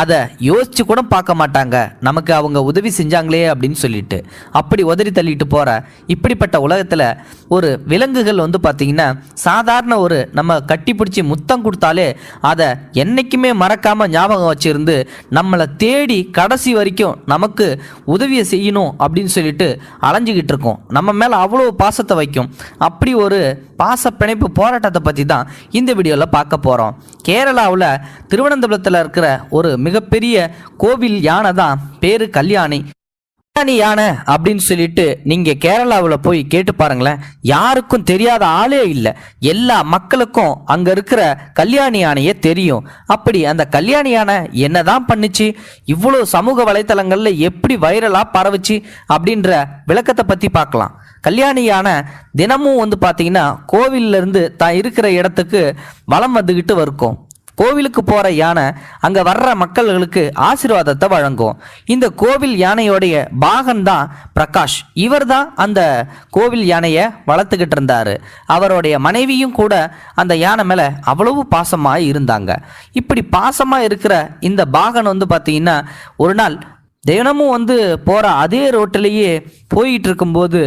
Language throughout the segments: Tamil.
அதை யோசிச்சு கூட பார்க்க மாட்டாங்க. நமக்கு அவங்க உதவி செஞ்சாங்களே அப்படின்னு சொல்லிட்டு. அப்படி உதறி தள்ளிட்டு போகிற இப்படிப்பட்ட உலகத்தில் ஒரு விலங்குகள் வந்து பார்த்திங்கன்னா சாதாரண ஒரு நம்ம கட்டிப்பிடிச்சி முத்தம் கொடுத்தாலே அதை என்றைக்குமே மறக்காமல் ஞாபகம் வச்சுருந்து நம்மளை தேடி கடைசி வரைக்கும் நமக்கு உதவியை செய்யணும் அப்படின்னு சொல்லிட்டு அலைஞ்சிக்கிட்டு இருக்கோம். நம்ம மேலே அவ்வளோ பாசத்தை வைக்கும். அப்படி ஒரு பாச பிணைப்பு போராட்டத்தை பற்றி தான் இந்த வீடியோவில் பார்க்க போகிறோம் கேரளாவில் திருவனந்தபுரத்தில் இருக்கிற ஒரு மிகப்பெரிய கோவில் யானை தான் பேரு கல்யாணி. கல்யாணி யானை அப்படின்னு சொல்லிட்டு நீங்க கேரளாவில் போய் கேட்டு பாருங்களேன். யாருக்கும் தெரியாத ஆளே இல்லை. எல்லா மக்களுக்கும் அங்க இருக்கிற கல்யாணி யானையே தெரியும். அப்படி அந்த கல்யாணி யானை என்னதான் பண்ணுச்சு? இவ்வளோ சமூக வலைத்தளங்கள்ல எப்படி வைரலா பரவுச்சு? அப்படின்ற விளக்கத்தை பத்தி பார்க்கலாம். கல்யாணி யானை தினமும் வந்து பார்த்தீங்கன்னா கோவில்ல இருந்து தான் இருக்கிற இடத்துக்கு வலம் வந்துக்கிட்டு வருக்கும். கோவிலுக்கு போகிற யானை அங்கே வர்ற மக்கள்களுக்கு ஆசீர்வாதத்தை வழங்கும். இந்த கோவில் யானையோடைய பாகன் தான் பிரகாஷ். இவர் தான் அந்த கோவில் யானையை வளர்த்துக்கிட்டு இருந்தார். அவருடைய மனைவியும் கூட அந்த யானை மேலே அவ்வளவு பாசமாக இருந்தாங்க. இப்படி பாசமாக இருக்கிற இந்த பாகன் வந்து பார்த்திங்கன்னா ஒரு நாள் தினமும் வந்து போகிற அதே ரோட்டிலேயே போயிட்டு இருக்கும்போது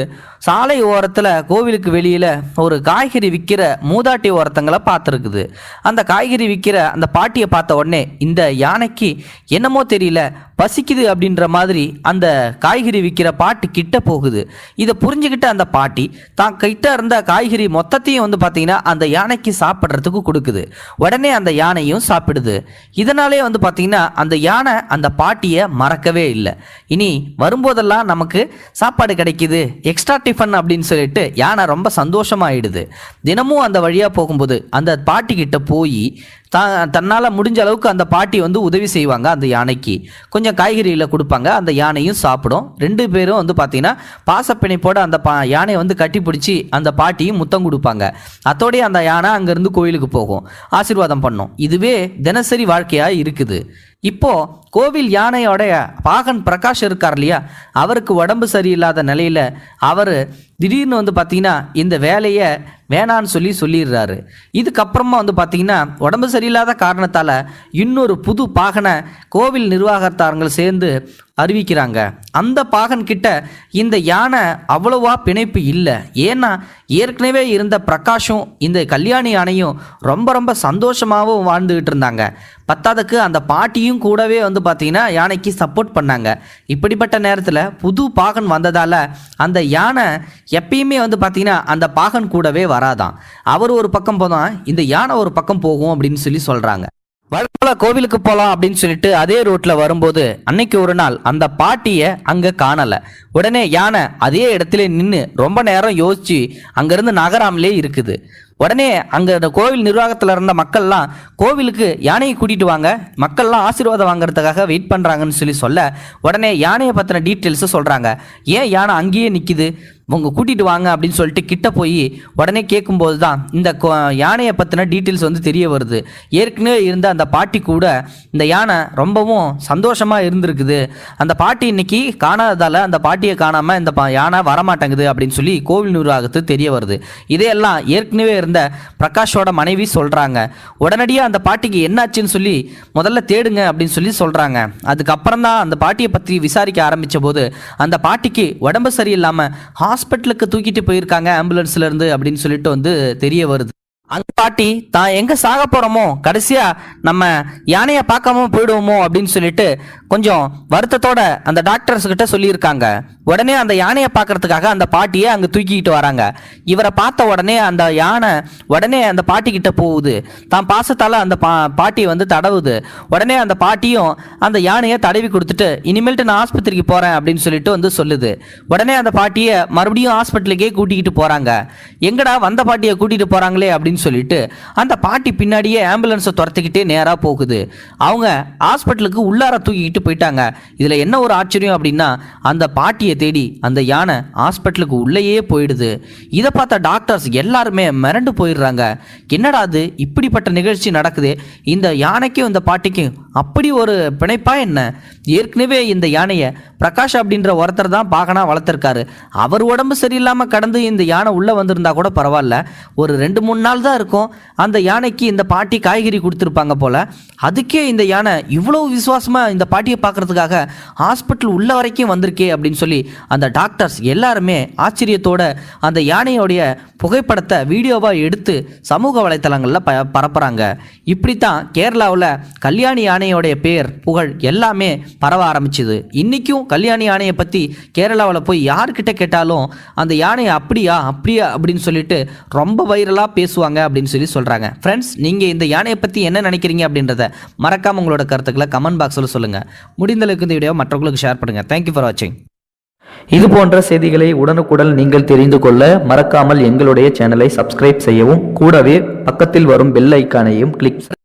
சாலை ஓரத்தில் கோவிலுக்கு வெளியில் ஒரு காய்கறி விற்கிற மூதாட்டி ஓரத்தங்களை பார்த்துருக்குது. அந்த காய்கறி விற்கிற அந்த பாட்டியை பார்த்த உடனே இந்த யானைக்கு என்னமோ தெரியல பசிக்குது அப்படின்ற மாதிரி அந்த காய்கறி விற்கிற பாட்டு கிட்ட போகுது. இதை புரிஞ்சுக்கிட்ட அந்த பாட்டி தான் கிட்ட இருந்த காய்கறி மொத்தத்தையும் வந்து பார்த்திங்கன்னா அந்த யானைக்கு சாப்பிட்றதுக்கு கொடுக்குது. உடனே அந்த யானையும் சாப்பிடுது. இதனாலே வந்து பார்த்திங்கன்னா அந்த யானை அந்த பாட்டியை மறக்கவே இல்லை. இனி வரும்போதெல்லாம் நமக்கு சாப்பாடு கிடைக்குது. எக்ஸ்ட்ரா டிஃபன் அப்படின்னு சொல்லிட்டு யானை ரொம்ப சந்தோஷமாயிடுது. தினமும் அந்த வழியாக போகும்போது அந்த பாட்டிக்கிட்ட போய் தான் தன்னால் முடிஞ்ச அளவுக்கு அந்த பாட்டி வந்து உதவி செய்வாங்க அந்த யானைக்கு. கொஞ்சம் காய்கறியில் கொடுப்பாங்க அந்த யானையும் சாப்பிடும். ரெண்டு பேரும் வந்து பார்த்தீங்கன்னா பாசப்பிணைப்போடு அந்த பா யானையை வந்து கட்டி பிடிச்சி அந்த பாட்டியும் முத்தம் கொடுப்பாங்க. அத்தோடய அந்த யானை அங்கேருந்து கோயிலுக்கு போகும். ஆசீர்வாதம் பண்ணும். இதுவே தினசரி வாழ்க்கையாக இருக்குது. இப்போது கோவில் யானையோடைய பாகன் பிரகாஷ் இருக்கார் இல்லையா? அவருக்கு உடம்பு சரியில்லாத நிலையில் அவர் திடீர்னு வந்து பார்த்தீங்கன்னா இந்த வேலையை வேணான்னு சொல்லி சொல்லிடுறாரு. இதுக்கப்புறமா வந்து பார்த்தீங்கன்னா உடம்பு சரியில்லாத காரணத்தால் இன்னொரு புது பாகனை கோவில் நிர்வாகத்தாரங்கள் சேர்ந்து அறிவிக்கிறாங்க. அந்த பாகன் கிட்ட இந்த யானை அவ்வளவா பிணைப்பு இல்லை. ஏன்னா ஏற்கனவே இருந்த பிரகாஷும் இந்த கல்யாணி யானையும் ரொம்ப ரொம்ப சந்தோஷமாகவும் வாழ்ந்துகிட்டு இருந்தாங்க. பத்தாததுக்கு அந்த பாட்டியும் கூடவே வந்து பார்த்திங்கன்னா யானைக்கு சப்போர்ட் பண்ணாங்க. இப்படிப்பட்ட நேரத்தில் புது பாகன் வந்ததால் அந்த யானை எப்பயுமே வந்து பார்த்திங்கன்னா அந்த பாகன் கூடவே வராதான். அவர் ஒரு பக்கம் போதான் இந்த யானை ஒரு பக்கம் போகும் அப்படின்னு சொல்லி சொல்கிறாங்க வழக்கம்போல கோவிலுக்கு போகலாம் அப்படின்னு சொல்லிட்டு அதே ரூட்ல வரும்போது அன்னைக்கு ஒரு நாள் அந்த பாட்டியை அங்கே காணலை. உடனே யானை அதே இடத்துல நின்று ரொம்ப நேரம் யோசிச்சு அங்கேருந்து நகராமலே இருக்குது. உடனே அங்கே அந்த கோவில் நிர்வாகத்தில் இருந்த மக்கள்லாம் கோவிலுக்கு யானையை கூட்டிகிட்டு வாங்க மக்கள்லாம் ஆசீர்வாதம் வாங்குறதுக்காக வெயிட் பண்ணுறாங்கன்னு சொல்லி சொல்ல உடனே யானையை பற்றின டீட்டெயில்ஸை சொல்கிறாங்க ஏன் யானை அங்கேயே நிற்கிது உங்கள் கூட்டிகிட்டு வாங்க அப்படின்னு சொல்லிட்டு கிட்ட போய் உடனே கேட்கும்போது தான் இந்த யானையை பற்றின டீட்டெயில்ஸ் வந்து தெரிய வருது. ஏற்கனவே இருந்த அந்த பாட்டி கூட இந்த யானை ரொம்பவும் சந்தோஷமாக இருந்திருக்குது. அந்த பாட்டி இன்னைக்கு காணாததால் அந்த பாட்டியை காணாமல் இந்த யானை வரமாட்டேங்குது அப்படின்னு சொல்லி கோவில் நிர்வாகத்துக்கு தெரிய வருது. இதையெல்லாம் ஏற்கனவே இருந்த பிரகாஷோட மனைவி சொல்கிறாங்க உடனடியாக அந்த பாட்டிக்கு என்னாச்சுன்னு சொல்லி முதல்ல தேடுங்க அப்படின்னு சொல்லி சொல்கிறாங்க அதுக்கப்புறம் தான் அந்த பாட்டியை பற்றி விசாரிக்க ஆரம்பித்த போது அந்த பாட்டிக்கு உடம்பு சரியில்லாமல் ஹாஸ்பிட்டலுக்கு தூக்கிட்டு போயிருக்காங்க ஆம்புலன்ஸ்லேருந்து அப்படின்னு சொல்லிட்டு வந்து தெரிய வருது. அந்த பாட்டி தான் எங்க சாக போறோமோ? கடைசியா நம்ம யானையை பார்க்காம போயிடுவோமோ? அப்படின்னு சொல்லிட்டு கொஞ்சம் வருத்தத்தோட அந்த டாக்டர்ஸ் கிட்ட சொல்லியிருக்காங்க. உடனே அந்த யானையை பார்க்கறதுக்காக அந்த பாட்டியை அங்கே தூக்கிக்கிட்டு வராங்க. இவரை பார்த்த உடனே அந்த யானை உடனே அந்த பாட்டி கிட்ட போகுது. தான் பாசத்தால் அந்த பா பாட்டியை வந்து தடவுது. உடனே அந்த பாட்டியும் அந்த யானையை தடவி கொடுத்துட்டு இனிமேல்ட்டு நான் ஆஸ்பத்திரிக்கு போகிறேன் அப்படின்னு சொல்லிட்டு வந்து சொல்லுது. உடனே அந்த பாட்டியை மறுபடியும் ஹாஸ்பிட்டலுக்கே கூட்டிக்கிட்டு போகிறாங்க எங்கடா வந்த பாட்டியை கூட்டிகிட்டு போகிறாங்களே அப்படின்னு சொல்லிட்டு அந்த பாட்டி பின்னாடியே ஆம்புலன்ஸை துரத்துக்கிட்டே நேராக போகுது. அவங்க ஹாஸ்பிட்டலுக்கு உள்ளார தூக்கிக்கிட்டு போயிட்டாங்க. இதில் என்ன ஒரு ஆச்சரியம் அப்படின்னா அந்த பாட்டியை தேடி அந்த யானை ஹாஸ்பிட்டலுக்கு உள்ளேயே போயிடுது. இதை பார்த்த டாக்டர்ஸ் எல்லாருமே மிரண்டு போயிடுறாங்க. என்னடா அது இப்படிப்பட்ட நிகழ்ச்சி நடக்குது. இந்த யானைக்கும் இந்த பாட்டிக்கும் அப்படி ஒரு பிணைப்பா என்ன? ஏற்கனவே இந்த யானையை பிரகாஷ் அப்படின்ற ஒருத்தர் தான் பாகனா வளர்த்துருக்காரு. அவர் உடம்பு சரியில்லாமல் கடந்து இந்த யானை உள்ளே வந்திருந்தா கூட பரவாயில்ல. ஒரு ரெண்டு மூணு நாள் தான் இருக்கும். அந்த யானைக்கு இந்த பாட்டி காய்கறி கொடுத்துருப்பாங்க போல. அதுக்கே இந்த யானை இவ்வளோ விசுவாசமாக இந்த பாட்டி பாட்டியை பார்க்குறதுக்காக ஹாஸ்பிட்டல் உள்ள வரைக்கும் வந்திருக்கே அப்படின்னு சொல்லி அந்த டாக்டர்ஸ் எல்லாருமே ஆச்சரியத்தோட அந்த யானையோடைய புகைப்படத்தை வீடியோவாக எடுத்து சமூக வலைத்தளங்களில் ப பரப்புகிறாங்க இப்படித்தான் கேரளாவில் கல்யாணி யானையோடைய பேர் புகழ் எல்லாமே பரவ ஆரம்பிச்சுது. இன்றைக்கும் கல்யாணி யானையை பற்றி கேரளாவில் போய் யார்கிட்ட கேட்டாலும் அந்த யானையை அப்படியா அப்படியா அப்படின்னு சொல்லிட்டு ரொம்ப வைரலாக பேசுவாங்க அப்படின்னு சொல்லி சொல்கிறாங்க ஃப்ரெண்ட்ஸ் நீங்கள் இந்த யானையை பற்றி என்ன நினைக்கிறீங்க அப்படின்றத மறக்காமல் உங்களோட கருத்துக்களை கமெண்ட் பாக்ஸில் சொல்லுங்கள் முடிந்தளவுக்கு இந்த வீடியோ மற்றவங்களுக்கு ஷேர் பண்ணுங்கள் தேங்க்யூ ஃபார் வாட்சிங் இது போன்ற செய்திகளை உடனுக்குடன் நீங்கள் தெரிந்து கொள்ள மறக்காமல் எங்களுடைய சேனலை சப்ஸ்கிரைப் செய்யவும் கூடவே பக்கத்தில் வரும் பெல் ஐக்கானையும் கிளிக்